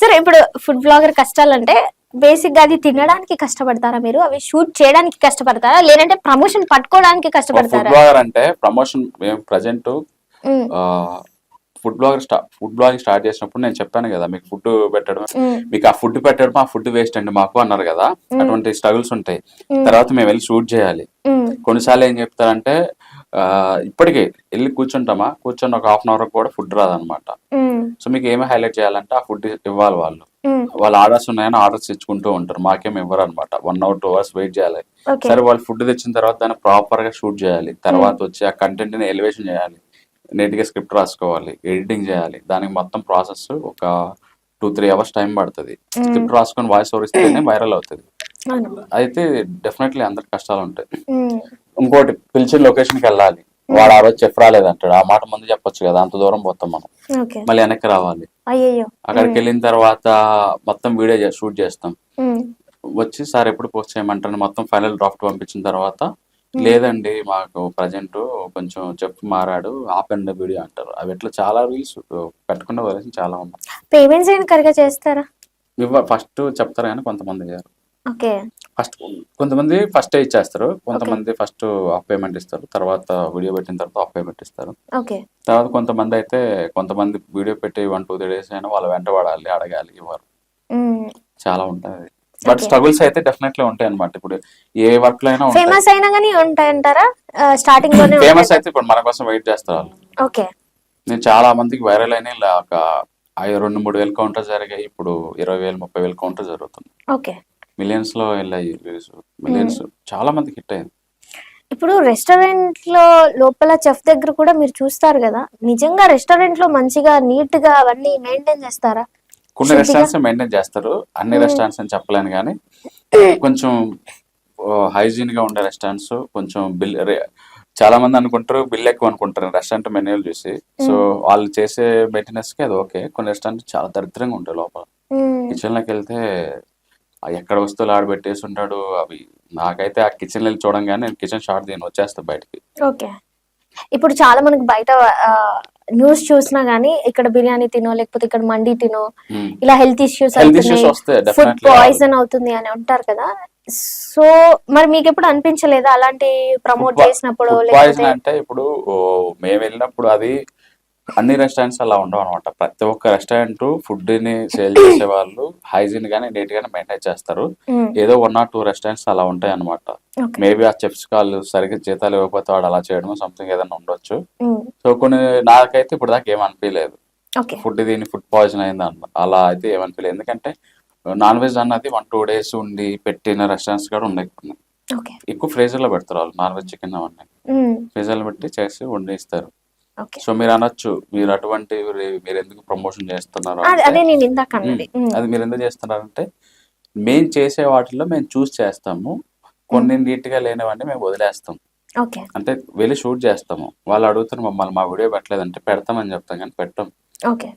సరే ఇప్పుడు food blogger కష్టాలంటే బేసిక్గా అది తినడానికి కష్టపడతారా మీరు? అవి షూట్ చేయడానికి కష్టపడతారా? లేదంటే ప్రమోషన్ పట్టుకోవడానికి ఫుడ్ కష్టపడతారా? బ్లాగర్ అంటే promotion present food blogger food blogging start చేసినప్పుడు నేను చెప్పాను కదా మీకు ఫుడ్ పెట్టడం మీకు ఆ ఫుడ్ పెట్టడం ఆ ఫుడ్ వేస్ట్ అండి మాకు అన్నారు కదా. అటువంటి స్ట్రగుల్స్ ఉంటాయి. తర్వాత మేము వెళ్ళి షూట్ చేయాలి. కొన్నిసార్లు ఏం చెప్తారంటే ఇప్పటికే వెళ్ళి కూర్చుంటామా? కూర్చొని ఒక హాఫ్ అన్ అవర్ కూడా ఫుడ్ రాదనమాట. సో మీకు ఏమి హైలైట్ చేయాలంటే ఆ ఫుడ్ ఇవ్వాలి వాళ్ళు. వాళ్ళ ఆర్డర్స్ ఉన్నాయని ఆర్డర్స్ ఇచ్చుకుంటూ ఉంటారు. మాకేం ఇవ్వరు అనమాట one hour two hours wait చేయాలి సరే వాళ్ళు ఫుడ్ తెచ్చిన తర్వాత దాన్ని ప్రాపర్గా షూట్ చేయాలి. తర్వాత వచ్చి ఆ కంటెంట్ని ఎలివేషన్ చేయాలి. నీట్గా స్క్రిప్ట్ రాసుకోవాలి. ఎడిటింగ్ చేయాలి. దానికి మొత్తం ప్రాసెస్ ఒక టూ త్రీ అవర్స్ టైం పడుతుంది. స్క్రిప్ట్ రాసుకొని వాయిస్ ఓవర్ ఇస్తేనే వైరల్ అవుతుంది. అయితే డెఫినెట్లీ అందరి కష్టాలు ఉంటాయి. ఇంకోటి పిలిచిన లొకేషన్కి వెళ్ళాలి. వాడు ఆ రోజు చెఫ్ రాలేదంటాడు ఆ మాట ముందు చెప్పొచ్చు కదా అంత దూరం పోతాం మనం. మళ్ళీ వెనక్కి రావాలి. అక్కడికి వెళ్ళిన తర్వాత మొత్తం వీడియో షూట్ చేస్తాం. వచ్చి సార్ ఎప్పుడు పోస్ట్ చేయమంటారు? మొత్తం ఫైనల్ డ్రాఫ్ట్ పంపించిన తర్వాత లేదండి మాకు ప్రజెంట్ కొంచెం చెప్పు మారాడు ఆపండి వీడియో అంటారు. అవి ఎట్లా చాలా రీల్స్ పెట్టకుండా వదిలేసి చాలా ఉన్నాయి పేమెంట్స్ కరెక్ట్గా చేస్తారా? ఫస్ట్ చెప్తారు కానీ కొంతమంది ఓకే ఫస్ట్ కొంతమంది ఫస్ట్ ఇచ్చేస్తారు. కొంతమంది ఫస్ట్ ఆఫ్ పేమెంట్ ఇస్తారు. తర్వాత వీడియో పెట్టిన తర్వాత ఆఫ్ పేమెంట్ ఇస్తారు. తర్వాత కొంతమంది అయితే కొంతమంది వీడియో పెట్టి వన్ టూ త్రీ డేస్ అయినా వాళ్ళు వెంట పడాలి అడగాలి ఇవ్వరు. చాలా ఉంటాయి బట్. స్ట్రగుల్స్ అయితే డెఫినెట్లీ ఉంటాయి అనమాట ఇప్పుడు ఏ వర్క్లో అయినా ఉంటాయి. ఫేమస్ అయినా కానీ ఉంటాయంటారా? స్టార్టింగ్లోనే ఫేమస్ ఉంటాయి. అయితే ఇప్పుడు మన కోసం వెయిట్ చేస్తారు వాళ్ళు. ఓకే. నేను చాలా మందికి వైరల్ అయిన ఇలా ఒక రెండు మూడు వేల కౌంటర్ జరిగాయి. ఇప్పుడు ఇరవై వేలు ముప్పై వేల కౌంటర్ జరుగుతుంది ఓకే. మిలియన్స్లో వెళ్ళాయి మిలియన్స్ చాలా మందికి హిట్ అయింది ఇప్పుడు రెస్టారెంట్లో లోపల చెఫ్ దగ్గర కూడా మీరు చూస్తారు కదా నిజంగా రెస్టారెంట్లో మంచిగా నీట్గా అవన్నీ మెయింటైన్ చేస్తారా? కొన్ని? రెస్టారెంట్స్ మెయింటైన్ చేస్తారు అన్ని రెస్టారెంట్స్ అని చెప్పలేను కానీ కొంచెం హైజీన్గా ఉండే రెస్టారెంట్స్ కొంచెం బిల్ చాలా మంది అనుకుంటారు బిల్ ఎక్కువ అనుకుంటారు రెస్టారెంట్ మెన్యూలు చూసి. సో వాళ్ళు చేసే మెయింటెనెన్స్కి అది ఓకే కొన్ని రెస్టారెంట్ చాలా దరిద్రంగా ఉంటాయి లోపల. కిచెన్లోకి వెళ్తే ఎక్కడ వస్తువులు ఆడబెట్టేసి ఉంటాడు అవి నాకైతే ఆ కిచెన్ వెళ్ళి చూడంగానే నేను కిచెన్ షార్ట్ దీని వచ్చేస్తా బయటికి. ఓకే. ఇప్పుడు చాలా మనకి బయట న్యూస్ చూసినా గానీ ఇక్కడ బిర్యానీ తినో లేకపోతే ఇక్కడ మండి తినో. ఇలా హెల్త్ ఇష్యూస్ Health issues వస్తాయి, ఫుడ్ పాయిజన్ అవుతుంది అని ఉంటారు కదా. సో మరి మీకు ఎప్పుడు అనిపించలేదా అలాంటి ప్రమోట్ Food po- చేసినప్పుడు లేకపోతే poison అంటే ఇప్పుడు ఓ, మేము వెళ్ళినప్పుడు అది అన్ని రెస్టారెంట్స్ అలా ఉండవు అనమాట ప్రతి ఒక్క రెస్టారెంట్ ఫుడ్ని సేల్ చేసే వాళ్ళు హైజీన్ గానే నీట్ గానే మెయింటైన్ చేస్తారు. మ్మ్. ఏదో వన్ ఆర్ టూ రెస్టారెంట్స్ అలా ఉంటాయి అనమాట మేబీ ఆ చెఫ్స్ కాళ్ళు సరిగ్గా జీతాలు ఇవ్వకపోతే వాడు అలా చేయడం సంథింగ్ ఏదైనా ఉండొచ్చు. సో కొన్ని నాకైతే ఇప్పుడు దాకా ఏం అనిపించలేదు ఫుడ్ దీని ఫుడ్ పాయిజన్ అయింది అలా అయితే ఏమనిపించలేదు ఎందుకంటే నాన్ వెజ్ అన్నది వన్ టూ డేస్ ఉండి పెట్టిన రెస్టారెంట్స్ కూడా ఉన్నాయి. ఎక్కువ ఫ్రీజర్లో పెడతారు వాళ్ళు నాన్ వెజ్ చికెన్ అవన్నీ. ఫ్రీజర్లో పెట్టి చేసి వండి ఇస్తారు ఓకే సో మీరు అనొచ్చు మీరు అటువంటి మీరు ఎందుకు ప్రమోషన్ చేస్తున్నారు అదే- అంటే, అదే నేను ఇందాక అన్నది. మ్మ్. అది మీరు ఎందుకు చేస్తున్నారంటే మేము చేసే వాటిల్లో మేము చూస్ చేస్తాము కొన్ని నీట్గా లేనివన్నీ మేము వదిలేస్తాం. అంటే వెళ్ళి షూట్ చేస్తాము. వాళ్ళు అడుగుతారు మమ్మల్ని మా వీడియో పెట్టలేదంటే పెడతామని చెప్తాం కానీ పెట్టం.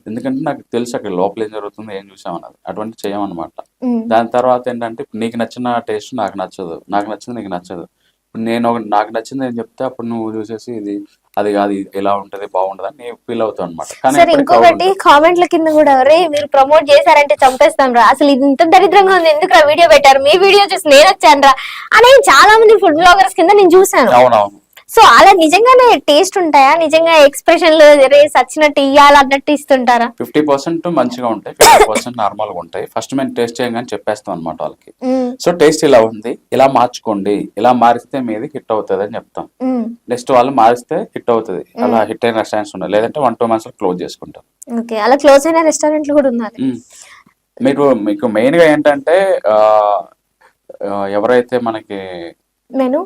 ఎందుకంటే నాకు తెలుసు అక్కడ లోపల ఏం జరుగుతుందో ఏం చూసాం అన్నది. అటువంటి చేయమన్నమాట. దాని తర్వాత ఏంటంటే నీకు నచ్చిన టేస్ట్ నాకు నచ్చదు. నాకు నచ్చింది నీకు నచ్చదు. ఇప్పుడు నేను నాకు నచ్చింది నేను చెప్తే అప్పుడు నువ్వు చూసేసి ఇది అది కాదు ఇలా ఉంటది బాగుంటది అని ఫీల్ అవుతావు అనమాట కానీ సరే ఇంకొకటి కామెంట్ల కింద కూడా రే మీరు ప్రమోట్ చేశారంటే చంపేస్తాం రా. అసలు ఇది ఇంత దరిద్రంగా ఉంది ఎందుకు వీడియో పెట్టారు? మీ వీడియో చూసి నేను వచ్చాను రా. అని చాలా మంది ఫుడ్ బ్లాగర్స్ కింద నేను చూసాను. అవునవును. సో అలా నిజంగానే టేస్ట్ ఉంటాయా? నిజంగా ఎక్స్ప్రెషన్లు రే సచ్చినట్టు ఇయ్యాలి అన్నట్టు ఇస్తుంటారా? ఫిఫ్టీ పర్సెంట్ మంచిగా ఉంటాయి ఫిఫ్టీ పర్సెంట్ నార్మల్గా ఉంటాయి. ఫస్ట్ మేము టేస్ట్ చేయగానే చెప్పేస్తాం అనమాట వాళ్ళకి. సో టేస్ట్ ఇలా ఉంది. ఇలా మార్చుకోండి. ఇలా మారిస్తే మీది హిట్ అవుతుంది అని చెప్తాం. నెక్స్ట్ వాళ్ళు మారిస్తే హిట్ అవుతుంది. అలా హిట్ అయిన రెస్టారెంట్స్ ఉన్నాయి లేదంటే వన్ టూ మంత్స్ క్లోజ్ చేసుకుంటాం. ఓకే. అలా క్లోజ్ అయిన రెస్టారెంట్లు కూడా మ్మ్. మీకు మీకు మెయిన్గా ఏంటంటే ఎవరైతే మనకి మెను?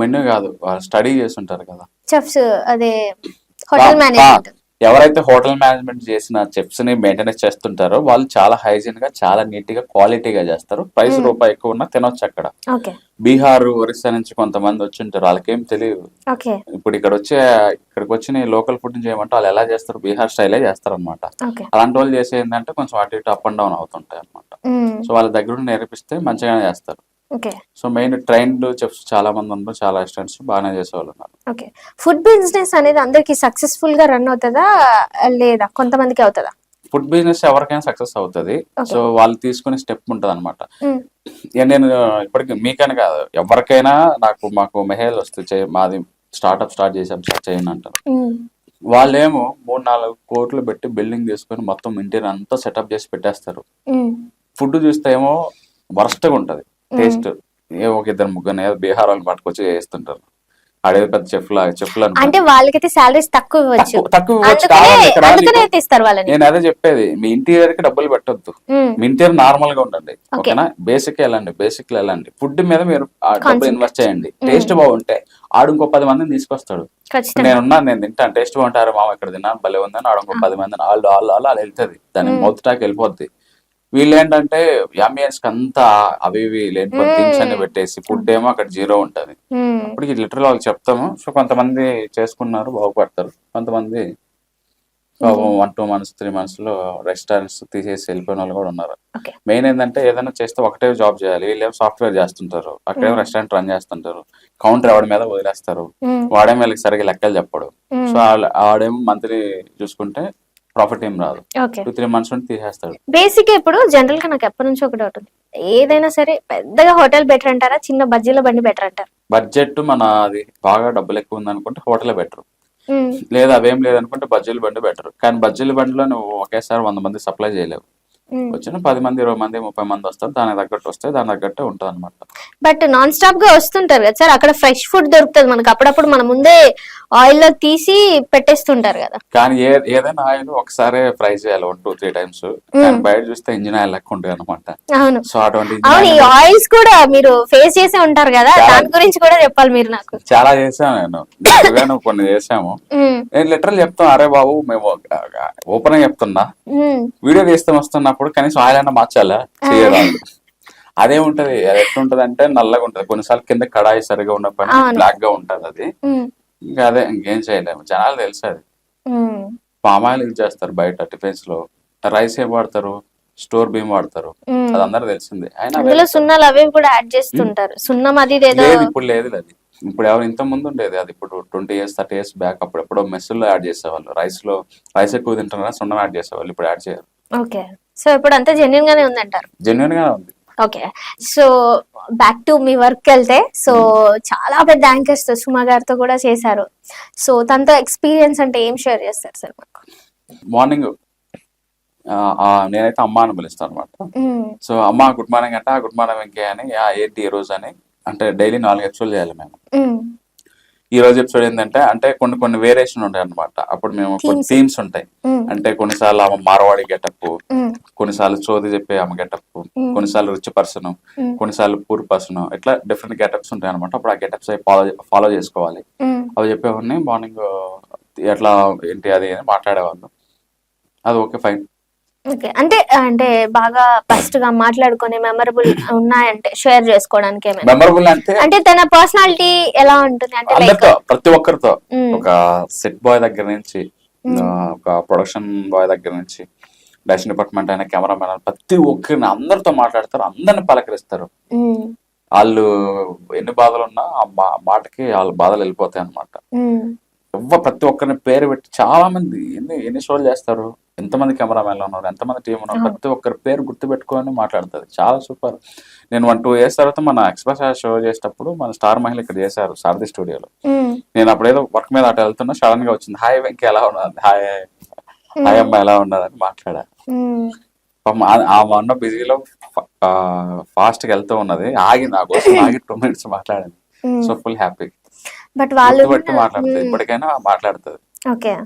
మెన్యూ కాదు స్టడీ చేస్తుంటారు కదా. చెఫ్స్ అదే హోటల్ మేనేజ్మెంట్. ఎవరైతే హోటల్ మేనేజ్మెంట్ చేసిన చెఫ్స్ని మెయింటెనెన్స్ చేస్తుంటారో వాళ్ళు చాలా హైజీన్గా చాలా నీట్గా క్వాలిటీగా చేస్తారు. ప్రైస్ రూపాయి ఎక్కువ ఉన్నా తినొచ్చు అక్కడ. బీహార్ ఒరిస్సా నుంచి కొంతమంది వచ్చి ఉంటారు వాళ్ళకేం తెలియదు ఇప్పుడు ఇక్కడ వచ్చే ఇక్కడికి వచ్చిన లోకల్ ఫుడ్ చేయమంటే వాళ్ళు ఎలా చేస్తారు? బీహార్ స్టైలే చేస్తారు అనమాట అలాంటి వాళ్ళు చేసే ఏంటంటే కొంచెం అటు ఇటు అప్ అండ్ డౌన్ అవుతుంటాయి అనమాట. సో వాళ్ళ దగ్గర నేర్పిస్తే మంచిగానే చేస్తారు. సో మెయిన్ ట్రైన్డ్ చెఫ్స్ చాలా మంది ఉన్నారు చాలా రెస్టారెంట్స్ బాగానే చేసేవాళ్ళు ఉన్నారు. ఓకే. ఫుడ్ బిజినెస్ అనేది అందరికి సక్సెస్ఫుల్గా రన్ అవుతుందా? లేదా కొంతమందికి అవుతుందా? ఫుడ్ బిజినెస్ ఎవరికైనా సక్సెస్ అవుతుంది. సో వాళ్ళు తీసుకునే స్టెప్ ఉంటది అనమాట నేను ఇప్పటికి మీకని కాదు ఎవరికైనా నాకు మాకు మెహేల్ వస్తే మాది స్టార్ట్అప్ స్టార్ట్ చేసాం స్టార్ట్ చేయండి అంటారు. వాళ్ళేమో మూడు నాలుగు కోట్లు పెట్టి బిల్డింగ్ తీసుకొని మొత్తం ఇంటీరియర్ అంతా సెటప్ చేసి పెట్టేస్తారు. ఫుడ్ చూస్తే ఏమో వరస్ట్గా ఉంటది. టేస్ట్ ఏ ఒక ఇద్దరు ముగ్గురు ఏదో బీహార్ వాళ్ళు పట్టుకొచ్చి చేస్తుంటారు అడేది పెద్ద చెఫ్లా చెఫ్లు అంటే వాళ్ళకైతే సాలరీస్ తక్కువ ఇవ్వచ్చు. తక్కువ ఇవ్వచ్చు నేను అదే చెప్పేది మీ ఇంటీరియర్కి డబ్బులు పెట్టొద్దు. మీ ఇంటీరియర్ నార్మల్గా ఉండండి. ఓకేనా? బేసిక్ వెళ్ళండి బేసిక్ వెళ్ళండి. ఫుడ్ మీద మీరు డబ్బులు. ఇన్వెస్ట్ చేయండి. టేస్ట్ బాగుంటే ఆడు ఇంకో పది మందిని తీసుకొస్తాడు. ఖచ్చితంగా. నేను తింటాను టేస్ట్ బాగుంటారు మామ ఇక్కడ తిన్నాను భలే ఉందని ఆడు ఇంకో పది మందిని వాళ్ళు వాళ్ళు వాళ్ళు వెళ్తుంది. దాని. మౌత్ టాక్ వెళ్ళిపోద్ది. వీళ్ళు ఏంటంటే ఎంబియన్స్కి అంతా అవి ఇవి అన్ని పెట్టేసి ఫుడ్ ఏమో అక్కడ జీరో ఉంటది. ఉమ్, ఇప్పటికి లిటరల్ వాళ్ళకి చెప్తాము. సో కొంతమంది చేసుకున్నారు బాగుపడతారు. కొంతమంది వన్ టూ మంత్స్ త్రీ మంత్స్లో రెస్టారెంట్స్ తీసేసి వెళ్ళిపోయిన వాళ్ళు కూడా ఉన్నారు. మెయిన్ ఏంటంటే ఏదైనా చేస్తే ఒకటే జాబ్ చేయాలి. వీళ్ళేమో సాఫ్ట్వేర్ చేస్తుంటారు. అక్కడేమో Mm. రెస్టారెంట్ రన్ చేస్తుంటారు. కౌంటర్ ఎవడి మీద వదిలేస్తారు. వాడేమో వీళ్ళకి సరిగ్గా లెక్కలు చెప్పడు. సో ఆడేమో మంత్లీ చూసుకుంటే ప్రాఫిట్ ఏం రాదు. టూ త్రీ మంత్స్ నుండి తీసేస్తాడు. బేసిక్ ఇప్పుడు జనరల్గా నాకు ఎప్పటి నుంచి ఒక డౌట్ ఉంది ఏదైనా సరే పెద్దగా హోటల్ బెటర్ అంటారా చిన్న బజ్జీల బండి బెటర్ అంటారా? బడ్జెట్ మన అది బాగా డబ్బులు ఎక్కువ ఉంది అనుకుంటే హోటలే బెటర్. లేదా అవేం లేదనుకుంటే బజ్జీల బండి బెటర్. కానీ బజ్జీల బండిలో నువ్వు ఒకేసారి వంద మంది సప్లై చేయలేవు. వచ్చిన పది మంది ఇరవై మంది ముప్పై మంది వస్తారు. దానికి తగ్గట్టు వస్తే దాని తగ్గట్టే ఉంటుంది అనమాట బట్ నాన్ స్టాప్గా వస్తుంటారు కదా సార్? అక్కడ ఫ్రెష్ ఫుడ్ దొరుకుతుంది మనకు. అప్పుడప్పుడు మన ముందే ఆయిల్లో తీసి పెట్టేస్తుంటారు కదా. కానీ ఏదైనా ఆయిల్ ఒకసారి ఫ్రై చేయాలి వన్ టూ త్రీ టైమ్స్. కానీ బయట చూస్తే ఇంజిన్ ఆయిల్ లెక్క ఉంటుంది అనమాట అవును. సో అటువంటి అవును ఈ ఆయిల్స్ కూడా మీరు ఫేస్ చేసే ఉంటారు కదా. దాని గురించి కూడా చెప్పాలి మీరు నాకు. చాలా చేసాము నేను. కొన్ని చేసాము ఉమ్, నేను లిటరల్ చెప్తాం అరే బాబు మేము ఓపెన్గా చెప్తున్నా. వీడియో తీస్తే వస్తున్నప్పుడు కనీసం ఆయిల్ అయినా మార్చాలా? చేయరాదు అదే ఉంటది. అది ఎట్లుంటది అంటే నల్లగా ఉంటది కొన్నిసార్లు కింద కడాయి సరిగా ఉన్న పని. బ్లాక్గా ఉంటది అది. ఇంకా అదే ఇంకేం చేయలేము. జనాలు తెలుసు అది. ఉమ్, పామాయిల్ యూజ్ చేస్తారు బయట టిఫిన్స్లో రైస్ ఏం వాడతారు? స్టోర్ బియ్యం వాడతారు. అది అందరూ తెలిసిందే. అయినా సున్నాలు అవి కూడా యాడ్ చేస్తుంటారు. సున్నం అది ఇది ఏదో లేదు ఇప్పుడు లేదు అది. ఇప్పుడు ఎవరు ఇంత ముందు ఉండేది. అది ఇప్పుడు twenty years thirty years back అప్పుడు ఎప్పుడో మెస్సుల్లో యాడ్ చేసేవాళ్ళు. రైస్లో రైస్ ఎక్కువ తింటున్నారా? సున్నం యాడ్ చేసేవాళ్ళు. ఇప్పుడు యాడ్ చేయరు. ఓకే. సో ఇప్పుడు అంతా జెన్యున్ గానే ఉందంటారు? జెన్యున్గా ఉంది. Okay. So back to me work వెళ్తే సో చాలా పెద్ద యాంకర్స్తో సుమా గారితో కూడా చేశారు. సో తనతో ఎక్స్పీరియన్స్ అంటే ఏం షేర్ చేస్తారు సార్ మాకు? మార్నింగ్ నేనైతే అమ్మ అని పిలుస్తాను అనమాట ఉమ్, సో అమ్మ గుడ్ మార్నింగ్ అంటే గుడ్ మార్నింగ్ వెంకే అని "ఆ, ఏంటి ఈ రోజు అని అంటే డైలీ నాలుగు ఎపిసోడ్ చేయాలి మేము. ఉమ్, ఈ రోజు ఎపిసోడ్ ఏంటంటే అంటే కొన్ని కొన్ని వేరియేషన్ ఉంటాయి అనమాట అప్పుడు మేము కొన్ని. థీమ్స్ ఉంటాయి. ఉమ్, అంటే కొన్నిసార్లు ఆమె మార్వాడి గెటప్ ఉమ్, కొన్నిసార్లు చోది చెప్పే ఆమె గెటప్ Mm. కొన్నిసార్లు రిచ్ పర్సన్. కొన్నిసార్లు పూర్ పర్సన్ ఇట్లా డిఫరెంట్ గెటప్స్ ఉంటాయి అనమాట అప్పుడు ఆ గెటప్స్ ఫాలో ఫాలో చేసుకోవాలి. అవి చెప్పేవాడిని మార్నింగ్ ఎట్లా ఏంటి అది మాట్లాడేవాళ్ళు. అది ఓకే ఫైన్ ఓకే. అంటే అంటే బాగా ఫస్ట్గా మాట్లాడుకునే మెమరబుల్ ఉన్నాయంటే షేర్ చేసుకోవడానికి ఏమైనా? మెమరబుల్ అంటే అంటే తన పర్సనాలిటీ ఎలా ఉంటుంది? అంటే లైక్ అందరితో ప్రతి ఒక్కరితో. ఒక సెట్ బాయ్ దగ్గర నుంచి ఒక ప్రొడక్షన్ బాయ్ దగ్గర నుంచి డైరెక్షన్ డిపార్ట్మెంట్ అయిన కెమెరామెన్ ప్రతి ఒక్కరిని అందరితో మాట్లాడతారు అందరిని పలకరిస్తారు. వాళ్ళు ఎన్ని బాధలు ఉన్నా ఆ మా- మాటకి వాళ్ళ బాధలు వెళ్ళిపోతాయి అనమాట ఎవ్వ ప్రతి ఒక్కరిని పేరు పెట్టి చాలా మంది ఎన్ని ఎన్ని షోలు చేస్తారు? ఎంతమంది కెమెరామెన్లు ఉన్నారు ఎంతమంది టీం ఉన్నారు. ప్రతి ఒక్కరి పేరు గుర్తు పెట్టుకొని మాట్లాడుతుంది. చాలా సూపర్. నేను వన్ టూ ఇయర్స్ తర్వాత మన ఎక్స్ప్రెస్ షో చేసేటప్పుడు మన స్టార్ మహిళ ఇక్కడ చేశారు సారథి స్టూడియోలో. నేను అప్పుడు ఏదో వర్క్ మీద అటు వెళ్తున్నా సడన్గా వచ్చింది హాయ్ వెంకీ ఎలా ఉన్నది హాయ్ హాయ్ అమ్మ ఎలా ఉన్నదని మాట్లాడా. పాపం ఆ- ఆ మొన్న బిజీలో ఫాస్ట్గా వెళ్తూ ఉన్నది. ఆగి నా కోసం ఆగి టూ మినిట్స్ మాట్లాడింది. So full happy. బట్ వాళ్ళు మాట్లాడుతుంది. ఇప్పటికైనా మాట్లాడుతుంది. ఓకే.